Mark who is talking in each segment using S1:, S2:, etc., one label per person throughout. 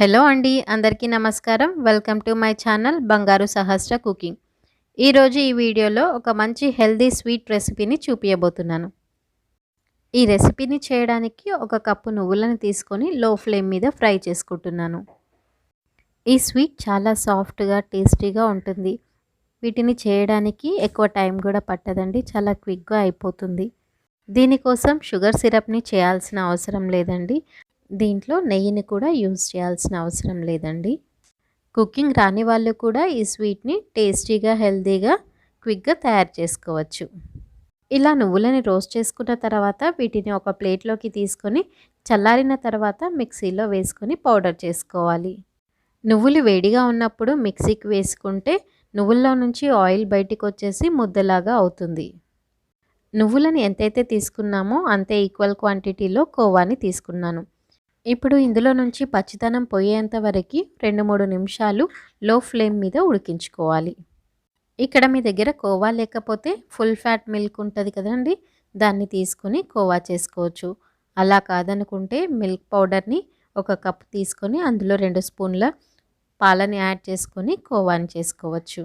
S1: Hello అండి అందరికీ నమస్కారం. వెల్కమ్ టు మై ఛానల్ బంగారు సహస్ర కుకింగ్. ఈరోజు ఈ వీడియోలో ఒక మంచి హెల్దీ స్వీట్ రెసిపీని చూపించబోతున్నాను ఈ రెసిపీని చేయడానికి ఒక కప్పు నువ్వులను తీసుకొని లో ఫ్లేమ్ మీద ఫ్రై చేసుకుంటున్నాను. ఈ స్వీట్ చాలా సాఫ్ట్గా టేస్టీగా ఉంటుంది. వీటిని చేయడానికి ఎక్కువ టైం కూడా పట్టదండి చాలా క్విక్గా అయిపోతుంది. దీనికోసం షుగర్ సిరప్ని చేయాల్సిన అవసరం లేదండి. దీంట్లో నెయ్యిని కూడా యూజ్ చేయాల్సిన అవసరం లేదండి. కుకింగ్ రాని వాళ్ళు కూడా ఈ స్వీట్ని టేస్టీగా హెల్తీగా క్విక్గా తయారు చేసుకోవచ్చు. ఇలా నువ్వులని రోస్ట్ చేసుకున్న తర్వాత వీటిని ఒక ప్లేట్లోకి తీసుకొని చల్లారిన తర్వాత మిక్సీలో వేసుకొని పౌడర్ చేసుకోవాలి. నువ్వులు వేడిగా ఉన్నప్పుడు మిక్సీకి వేసుకుంటే నువ్వుల్లో నుంచి ఆయిల్ బయటికి వచ్చేసి ముద్దలాగా అవుతుంది. నువ్వులను ఎంతైతే తీసుకున్నామో అంతే ఈక్వల్ క్వాంటిటీలో కోవాని తీసుకున్నాను. ఇప్పుడు ఇందులో నుంచి పచ్చితనం పోయేంత వరకు రెండు మూడు నిమిషాలు లో ఫ్లేమ్ మీద ఉడికించుకోవాలి. ఇక్కడ మీ దగ్గర కోవా లేకపోతే ఫుల్ ఫ్యాట్ మిల్క్ ఉంటుంది కదండి దాన్ని తీసుకొని కోవా చేసుకోవచ్చు. అలా కాదనుకుంటే మిల్క్ పౌడర్ని ఒక కప్ తీసుకొని అందులో రెండు స్పూన్ల పాలని యాడ్ చేసుకొని కోవాని చేసుకోవచ్చు.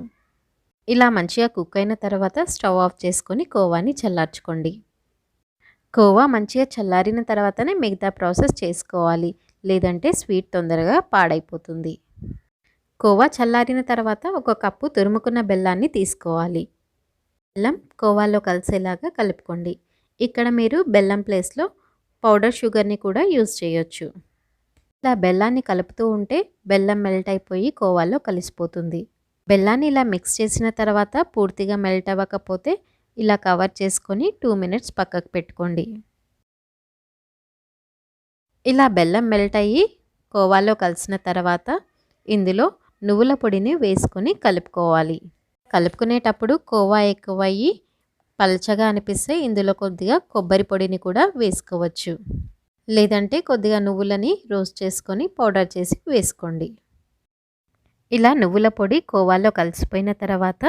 S1: ఇలా మంచిగా కుక్ అయిన తర్వాత స్టవ్ ఆఫ్ చేసుకొని కోవాని చల్లార్చుకోండి. కోవా మంచిగా చల్లారిన తర్వాతనే మిగతా ప్రాసెస్ చేసుకోవాలి. లేదంటే స్వీట్ తొందరగా పాడైపోతుంది. కోవా చల్లారిన తర్వాత ఒక కప్పు తురుముకున్న బెల్లాన్ని తీసుకోవాలి. బెల్లం కోవాలో కలిసేలాగా కలుపుకోండి. ఇక్కడ మీరు బెల్లం ప్లేస్లో పౌడర్ షుగర్ని కూడా యూజ్ చేయొచ్చు. ఇలా బెల్లాన్ని కలుపుతూ ఉంటే బెల్లం మెల్ట్ అయిపోయి కోవాలో కలిసిపోతుంది. బెల్లాన్ని ఇలా మిక్స్ చేసిన తర్వాత పూర్తిగా మెల్ట్ అవ్వకపోతే ఇలా కవర్ చేసుకొని టూ మినిట్స్ పక్కకు పెట్టుకోండి. ఇలా బెల్లం మెల్ట్ అయ్యి కోవాలో కలిసిన తర్వాత ఇందులో నువ్వుల పొడిని వేసుకొని కలుపుకోవాలి. కలుపుకునేటప్పుడు కోవా ఎక్కువయ్యి పల్చగా అనిపిస్తే ఇందులో కొద్దిగా కొబ్బరి పొడిని కూడా వేసుకోవచ్చు. లేదంటే కొద్దిగా నువ్వులని రోస్ట్ చేసుకొని పౌడర్ చేసి వేసుకోండి. ఇలా నువ్వుల పొడి కోవాలో కలిసిపోయిన తర్వాత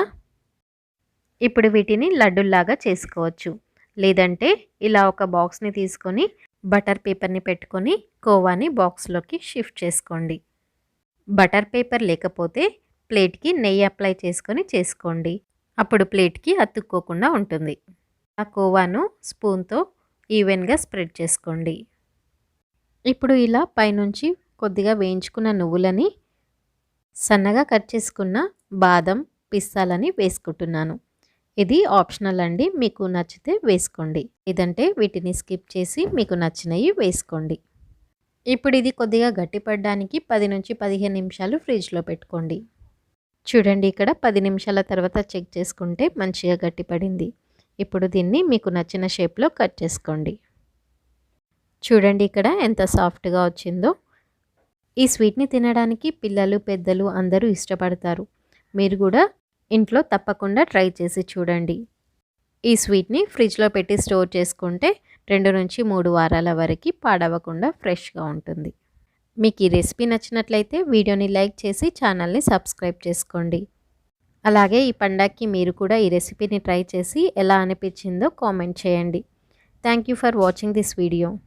S1: ఇప్పుడు వీటిని లడ్డుల్లాగా చేసుకోవచ్చు. లేదంటే ఇలా ఒక బాక్స్ని తీసుకొని బటర్ పేపర్ని పెట్టుకొని కోవాని బాక్స్లోకి షిఫ్ట్ చేసుకోండి. బటర్ పేపర్ లేకపోతే ప్లేట్కి నెయ్యి అప్లై చేసుకొని చేసుకోండి. అప్పుడు ప్లేట్కి అతుక్కోకుండా ఉంటుంది. ఆ కోవాను స్పూన్తో ఈవెన్గా స్ప్రెడ్ చేసుకోండి. ఇప్పుడు ఇలా పైనుంచి కొద్దిగా వేయించుకున్న నువ్వులని సన్నగా కట్ చేసుకున్న బాదం పిస్తాలని వేసుకుంటున్నాను. ఇది ఆప్షనల్ అండి. మీకు నచ్చితే వేసుకోండి. లేదంటే వీటిని స్కిప్ చేసి మీకు నచ్చినవి వేసుకోండి. ఇప్పుడు ఇది కొద్దిగా గట్టిపడడానికి పది నుంచి పదిహేను నిమిషాలు ఫ్రిడ్జ్లో పెట్టుకోండి. చూడండి ఇక్కడ పది నిమిషాల తర్వాత చెక్ చేసుకుంటే మంచిగా గట్టిపడింది. ఇప్పుడు దీన్ని మీకు నచ్చిన షేప్లో కట్ చేసుకోండి. చూడండి ఇక్కడ ఎంత సాఫ్ట్గా వచ్చిందో. ఈ స్వీట్ని తినడానికి పిల్లలు పెద్దలు అందరూ ఇష్టపడతారు. మీరు కూడా ఇంట్లో తప్పకుండా ట్రై చేసి చూడండి. ఈ స్వీట్ని ఫ్రిడ్జ్లో పెట్టి స్టోర్ చేసుకుంటే రెండు నుంచి మూడు వారాల వరకు పాడవకుండా ఫ్రెష్గా ఉంటుంది. మీకు ఈ రెసిపీ నచ్చినట్లయితే వీడియోని లైక్ చేసి ఛానల్ని సబ్స్క్రైబ్ చేసుకోండి. అలాగే ఈ పండగకి మీరు కూడా ఈ రెసిపీని ట్రై చేసి ఎలా అనిపించిందో కామెంట్ చేయండి. Thank for watching this video.